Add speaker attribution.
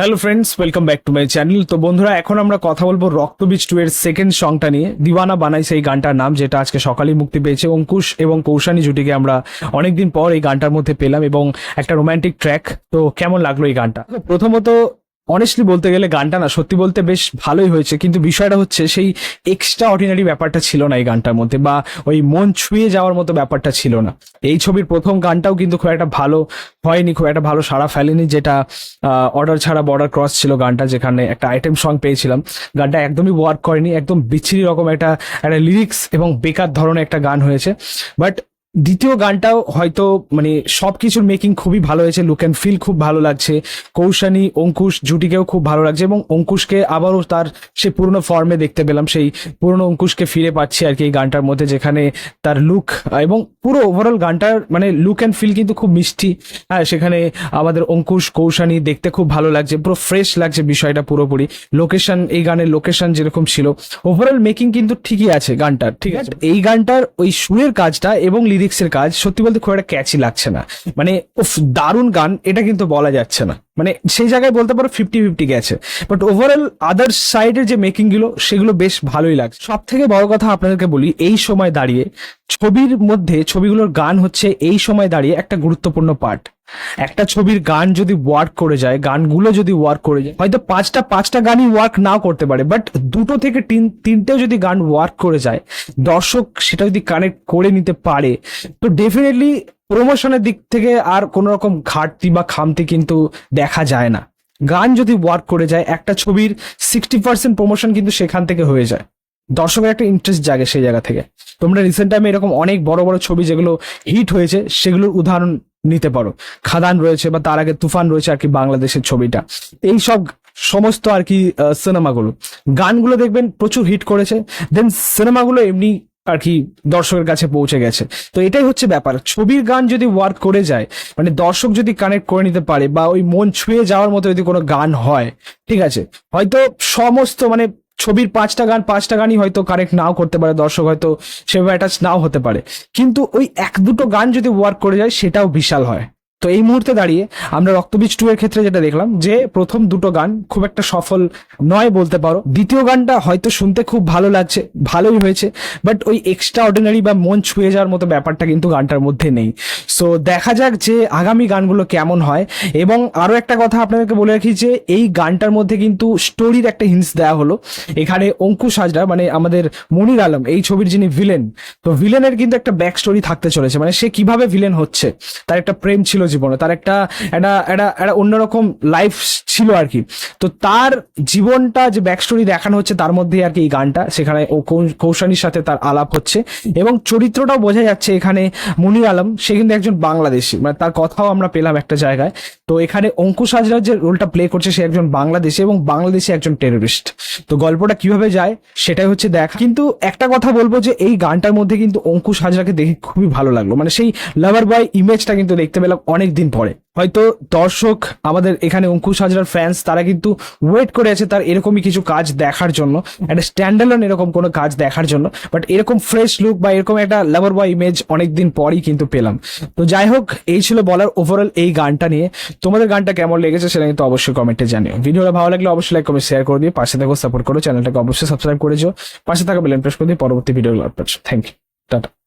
Speaker 1: Hello friends welcome back to my channel তো বন্ধুরা, এখন আমরা কথা বলব রক্তবীজ টু এর সেকেন্ড সংটা নিয়ে। দিওয়ানা বানাইছে এই গানটার নাম, যেটা আজকে সকালেই মুক্তি পেয়েছে। অঙ্কুশ এবং কৌশানী জুটিকে আমরা অনেকদিন পর এই গানটার মধ্যে পেলাম এবং একটা রোম্যান্টিক ট্র্যাক তো কেমন লাগল এই গানটা? প্রথমত অনেস্টলি বলতে গেলে গানটা না সত্যি বলতে বেশ ভালোই হয়েছে, কিন্তু বিষয়টা হচ্ছে সেই এক্সট্রা অর্ডিনারি ব্যাপারটা ছিল না এই গানটার মধ্যে বা ওই মন ছুঁয়ে যাওয়ার মতো ব্যাপারটা ছিল না। এই ছবির প্রথম গানটাও কিন্তু খুব একটা ভালো হয়নি, খুব একটা ভালো সাড়া ফেলেনি যেটা অর্ডার ছাড়া বর্ডার ক্রস ছিল গানটা যেখানে একটা আইটেম সং পেয়েছিলাম। গানটা একদমই ওয়ার্ক করেনি, একদম বিচ্ছিরি রকম একটা একটা লিরিক্স এবং বেকার ধরনের একটা গান হয়েছে। বাট দ্বিতীয় গানটাও হয়তো মানে সবকিছুর মেকিং খুবই ভালো হয়েছে লুক অ্যান্ড ফিল খুব ভালো লাগছে। কৌশানী অঙ্কুশ জুটিকেও খুব ভালো লাগছে এবং অঙ্কুশকে আবারও তার সে পুরনো ফর্মে দেখতে পেলাম সেই পুরনো অঙ্কুশকে ফিরে পাচ্ছি আর কি এই গানটার মধ্যে যেখানে তার লুক এবং পুরো ওভারঅল গানটার মানে লুক অ্যান্ড ফিল কিন্তু খুব মিষ্টি। হ্যাঁ সেখানে আমাদের অঙ্কুশ কৌশানী দেখতে খুব ভালো লাগছে পুরো ফ্রেশ লাগছে বিষয়টা পুরোপুরি। লোকেশন এই গানের লোকেশন যেরকম ছিল ওভারঅল মেকিং কিন্তু ঠিকই আছে গানটার ঠিক আছে? এই গানটার ওই সুরের কাজটা এবং লিরিক্সের কাজ, সত্যি বলতে খুব একটা ক্যাচি লাগছে না। মানে উফ, দারুণ গান, এটা কিন্তু বলা যাচ্ছে না। মানে সেই জায়গায় বলতে পারো ফিফটি ফিফটি গেছে। বাট ওভারঅল আদার সাইডের যে মেকিংগুলো সেগুলো বেশ ভালোই লাগছে। সব থেকে বড় কথা আপনাদেরকে বলি, এই সময় দাঁড়িয়ে ছবির মধ্যে, ছবিগুলোর গান হচ্ছে এই সময় দাঁড়িয়ে একটা গুরুত্বপূর্ণ পার্ট একটা ছবির গান যদি ওয়ার্ক করে যায়, গানগুলো যদি ওয়ার্ক করে যায়, হয়তো পাঁচটা পাঁচটা গানই ওয়ার্ক নাও করতে পারে বাট দুটো থেকে তিন, তিনটেও যদি গান ওয়ার্ক করে যায়, দর্শক সেটা যদি কানেক্ট করে নিতে পারে, তো ডেফিনেটলি প্রমোশনের দিক থেকে আর কোনো রকম ঘাটতি বা খামতি কিন্তু দেখা যায় না। গান যদি ওয়ার্ক করে যায়, একটা ছবির সিক্সটি পার্সেন্ট প্রমোশন কিন্তু সেখান থেকে হয়ে যায়। দর্শকের একটা ইন্টারেস্ট জাগে সেই জায়গা থেকে। তোমরা রিসেন্ট টাইমে এরকম অনেক বড় বড় ছবি যেগুলো হিট হয়েছে, সেগুলোর উদাহরণ নিতে পারো। খাদান রয়েছে বা তার আগে তুফান রয়েছে আর কি বাংলাদেশের ছবিটা। এই সব সমস্ত আর কি সিনেমাগুলো। গানগুলো দেখবেন প্রচুর হিট করেছে। দেন সিনেমাগুলো এমনি আর কি দর্শকের কাছে পৌঁছে গেছে। তো এটাই হচ্ছে ব্যাপার। ছবির গান যদি ওয়ার্ক করে যায় মানে দর্শক যদি কানেক্ট করে নিতে পারে বা ওই মন ছুঁয়ে যাওয়ার মতো যদি কোনো গান হয়, ঠিক আছে? হয়তো সমস্ত মানে ছবির পাঁচটা গান, পাঁচটা গানই হয়তো কারেক্ট নাও করতে পারে, দর্শক হয়তো সেভাবে অ্যাটাচ নাও হতে পারে। কিন্তু ওই এক দুটো গান যদি ওয়ার্ক করে যায়, সেটাও বিশাল হয়। তো এই মুহূর্তে দাঁড়িয়ে আমরা রক্তবীজ টু এর ক্ষেত্রে যেটা দেখলাম যে প্রথম দুটো গান খুব একটা সফল নয় বলতে পারো। দ্বিতীয় গানটা হয়তো শুনতে খুব ভালো লাগছে, ভালোই হয়েছে বাট ওই এক্সট্রা অর্ডিনারি বা মন ছুঁয়ে যাওয়ার মতো ব্যাপারটা কিন্তু গানটার মধ্যে নেই। সো দেখা যাক যে আগামী গানগুলো কেমন হয়। এবং আরও একটা কথা আপনাদেরকে বলে রাখি যে এই গানটার মধ্যে কিন্তু স্টোরির একটা হিন্স দেওয়া হলো। এখানে অঙ্কুশ হাজরা মানে আমাদের মনির আলম, এই ছবির যিনি ভিলেন তো ভিলেনের কিন্তু একটা ব্যাক স্টোরি থাকতে চলেছে। মানে সে কীভাবে ভিলেন হচ্ছে, তার একটা প্রেম ছিল জীবনে, তার একটা একটা একটা একটা অন্যরকম লাইফ ছিল আর কি। তো তার জীবনটা যে ব্যাক স্টোরি দেখানো হচ্ছে, তার মধ্যে আর কি এই গানটা, সেখানে ও কৌশানীর সাথে তার আলাপ হচ্ছে। এবং চরিত্রটাও বোঝা যাচ্ছে এখানে মুনির আলম, সে কিন্তু একজন বাংলাদেশি মানে তার কথাও আমরা পেলাম একটা জায়গায়। তো এখানে অঙ্কুশ হাজরার যে রোলটা প্লে করছে, সে একজন বাংলাদেশি এবং বাংলাদেশি একজন টেররিস্ট তো গল্পটা কীভাবে যায়, সেটাই হচ্ছে দেখা। কিন্তু একটা কথা বলব যে, এই গানটার মধ্যে কিন্তু অঙ্কুশ হাজরাকে দেখে খুবই ভালো লাগল। মানে সেই লাভার বয় ইমেজটা কিন্তু দেখতে পেলাম অনেক দিন পরে। হয়তো দর্শক আমাদের এখানে অঙ্কুশ হাজরার ফ্যান্স তারা কিন্তু ওয়েট করে আছে তার এরকমই কিছু কাজ দেখার জন্য, একটা স্ট্যান্ডার্ড এরকম কোনো কাজ দেখার জন্য বাট এরকম ফ্রেশ লুক বা এরকম একটা লাভার বয় ইমেজ অনেকদিন পরই কিন্তু পেলাম। তো যাই হোক, এই ছিল বলার ওভারঅল এই গানটা নিয়ে। তোমাদের গানটা কেমন লেগেছে সেটা কিন্তু অবশ্যই কমেন্টে জানিও। ভিডিওটা ভালো লাগলে অবশ্যই লাইক কমেন্ট শেয়ার করে দিয়ে পাশে থাকো সাপোর্ট করো চ্যানেলটাকে অবশ্যই সাবস্ক্রাইব করে যাও। পাশে থাকা বেল প্রেস করে দিয়ে পরবর্তী ভিডিও থ্যাংক ইউ টাটা